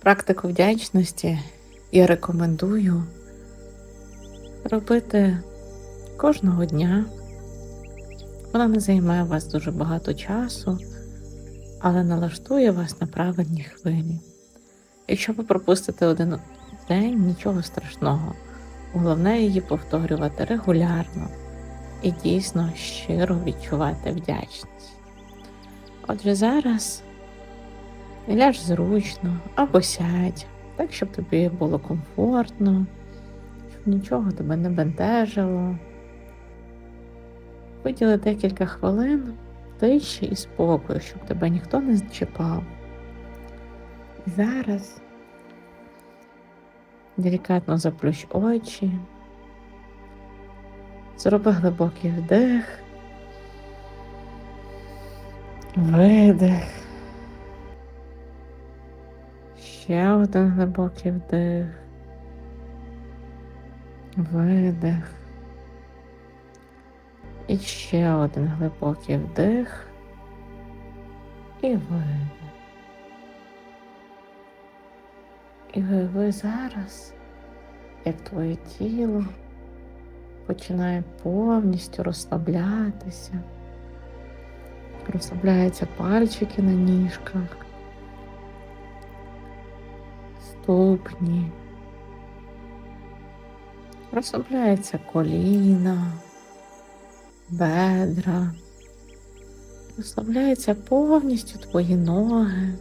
Практику вдячності я рекомендую робити кожного дня. Вона не займає у вас дуже багато часу, але налаштує вас на правильні хвилі. Якщо ви пропустите один день, нічого страшного. Головне її повторювати регулярно і дійсно щиро відчувати вдячність. Отже, зараз ляж зручно або сядь, так, щоб тобі було комфортно, щоб нічого тебе не бентежило. Виділи декілька хвилин тиші і спокою, щоб тебе ніхто не чіпав. І зараз делікатно заплющ очі, зроби глибокий вдих, видих. Ще один глибокий вдих, видих. І ще один глибокий вдих і видих. І уяви зараз, як твоє тіло починає повністю розслаблятися, розслабляються пальчики на ніжках, ступні, розслабляється коліна, бедра, розслабляються повністю твої ноги.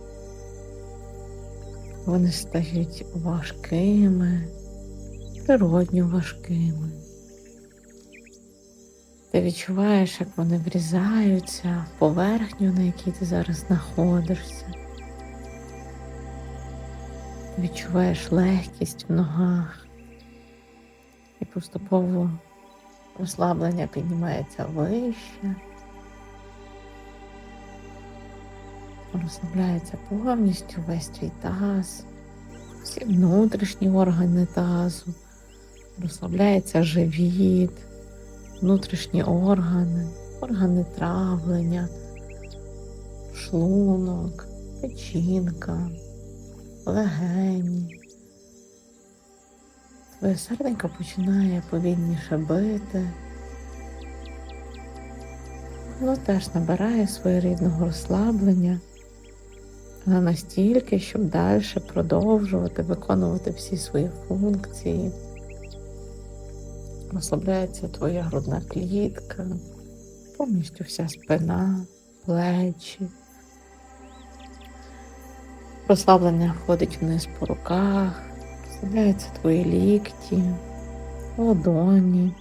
Вони стають важкими, природньо важкими. Ти відчуваєш, як вони врізаються в поверхню, на якій ти зараз знаходишся. Відчуваєш легкість в ногах. І поступово розслаблення піднімається вище. Розслабляється повністю весь твій таз, всі внутрішні органи тазу, розслабляється живіт, внутрішні органи, органи травлення, шлунок, печінка, легені. Твоє серденько починає повільніше бити. Воно теж набирає своєрідного розслаблення але настільки, щоб далі продовжувати виконувати всі свої функції. Розслабляється твоя грудна клітка, повністю вся спина, плечі. Розслаблення входить вниз по руках, розслабляються твої лікті, ладоні,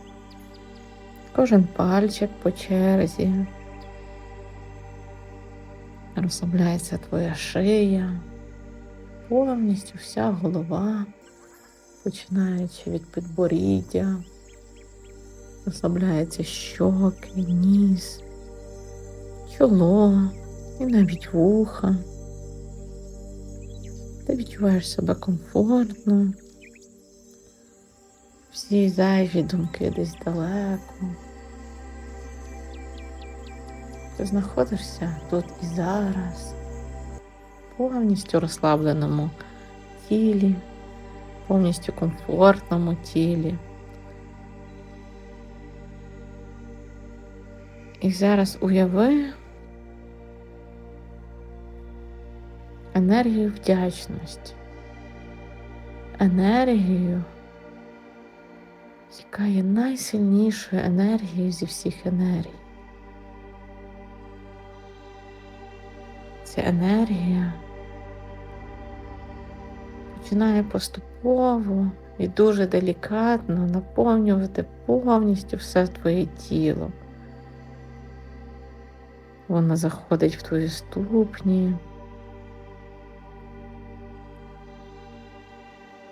кожен пальчик по черзі. Розслабляється твоя шия, повністю вся голова, починаючи від підборіддя, розслабляється щоки, ніс, чоло і навіть вуха. Ти відчуваєш себе комфортно, всі зайві думки десь далеко. Ти знаходишся тут і зараз, повністю розслабленому тілі, повністю комфортному тілі. І зараз уяви енергію вдячності, енергію, яка є найсильнішою енергією зі всіх енергій. ця енергія починає поступово і дуже делікатно наповнювати повністю все твоє тіло. Вона заходить в твої ступні,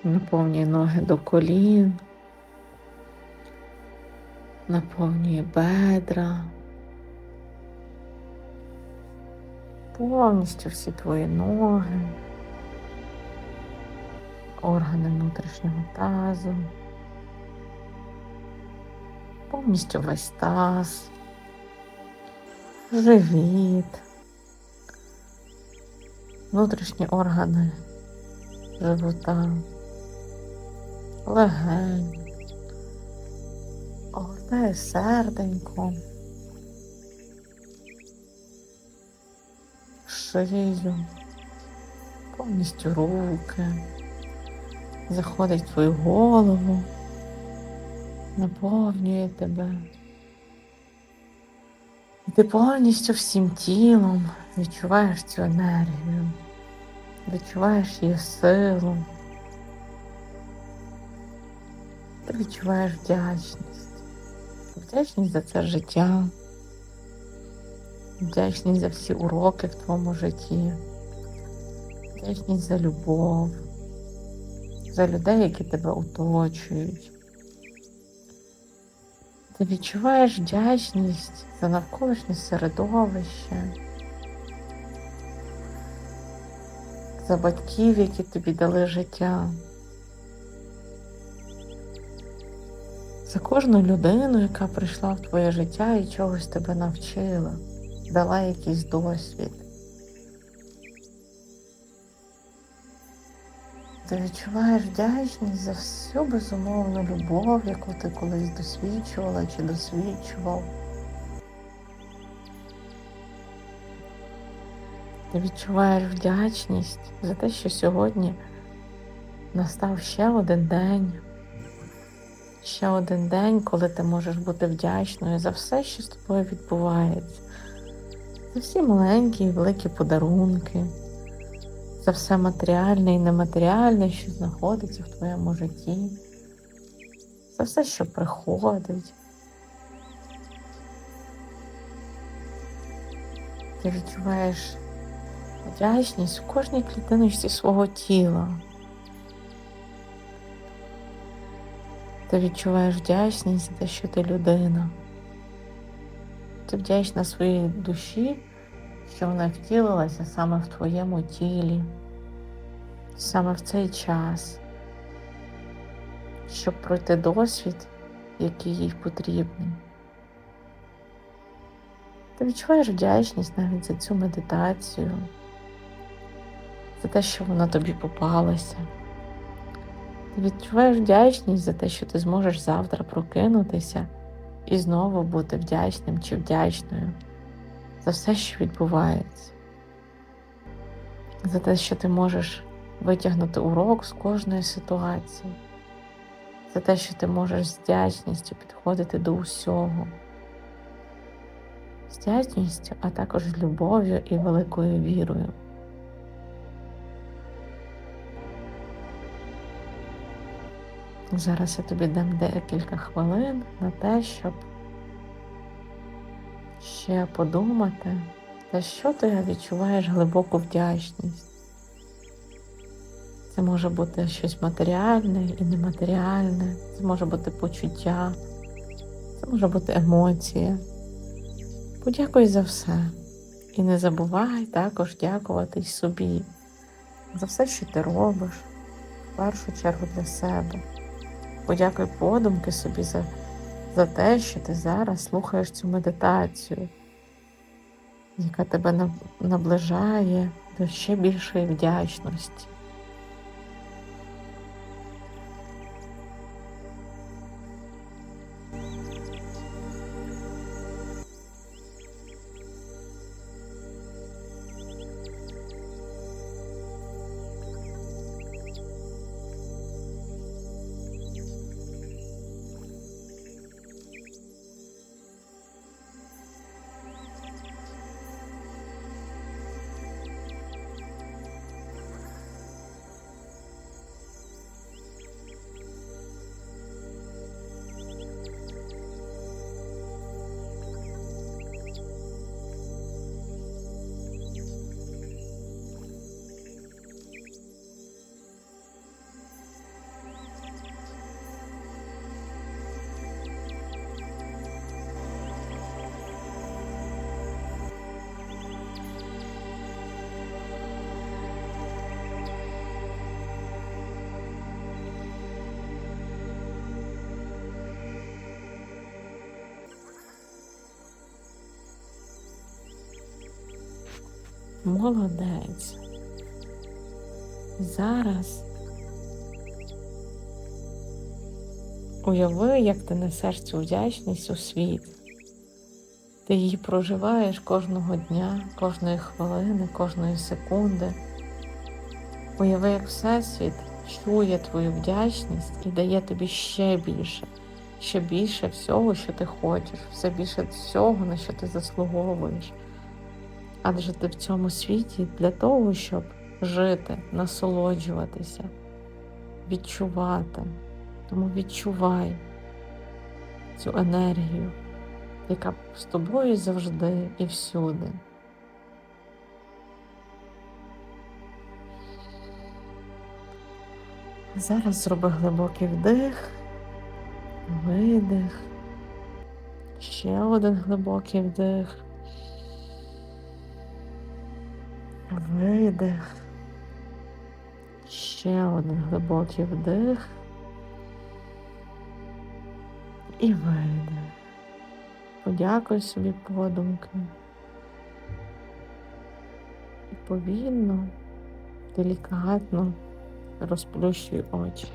наповнює ноги до колін, наповнює бедра. повністю всі твої ноги, органи внутрішнього тазу, повністю весь таз, живіт, внутрішні органи живота, легень, огортає серденько, шию, повністю руки, заходить в твою голову, наповнює тебе. І ти повністю всім тілом відчуваєш цю енергію, відчуваєш її силу. Ти відчуваєш вдячність. Вдячність за це життя, вдячність за всі уроки в твоєму житті, вдячність за любов, за людей, які тебе оточують. Ти відчуваєш вдячність за навколишнє середовище, за батьків, які тобі дали життя, за кожну людину, яка прийшла в твоє життя і чогось тебе навчила, дала якийсь досвід. Ти відчуваєш вдячність за всю безумовну любов, яку ти колись досвідчувала чи досвідчував. Ти відчуваєш вдячність за те, що сьогодні настав ще один день, ще один день, коли ти можеш бути вдячною за все, що з тобою відбувається, за всі маленькі і великі подарунки за все матеріальне і нематеріальне, що знаходиться в твоєму житті, за все, що приходить. Ти відчуваєш вдячність в кожній клітиночці свого тіла. Ти відчуваєш вдячність за те, що ти людина. Ти вдячна своїй душі що вона втілилася саме в твоєму тілі, саме в цей час, щоб пройти досвід, який їй потрібний. Ти відчуваєш вдячність навіть за цю медитацію, за те, що вона тобі попалася. Ти відчуваєш вдячність за те, що ти зможеш завтра прокинутися і знову бути вдячним чи вдячною за все, що відбувається, за те, що ти можеш витягнути урок з кожної ситуації, за те, що ти можеш з вдячністю підходити до усього, з вдячністю, а також з любов'ю і великою вірою. Зараз я тобі дам декілька хвилин на те, щоб ще подумати, за що ти відчуваєш глибоку вдячність. Це може бути щось матеріальне і нематеріальне, це може бути почуття, це може бути емоція. Подякуй за все. І не забувай також дякувати собі за все, що ти робиш, в першу чергу для себе. Подякуй подумки собі за за те, що ти зараз слухаєш цю медитацію, яка тебе наближає до ще більшої вдячності. Молодець. Зараз уяви, як ти несеш цю вдячність у світ. Ти її проживаєш кожного дня, кожної хвилини, кожної секунди. Уяви, як Всесвіт чує твою вдячність і дає тобі ще більше, ще більше всього, що ти хочеш, все більше всього, на що ти заслуговуєш. Адже ти в цьому світі для того, щоб жити, насолоджуватися, відчувати. Тому відчувай цю енергію, яка з тобою завжди і всюди. Зараз зроби глибокий вдих, видих, ще один глибокий вдих, видих, ще один глибокий вдих і видих. Подякуй собі подумки. І повільно, делікатно розплющуй очі.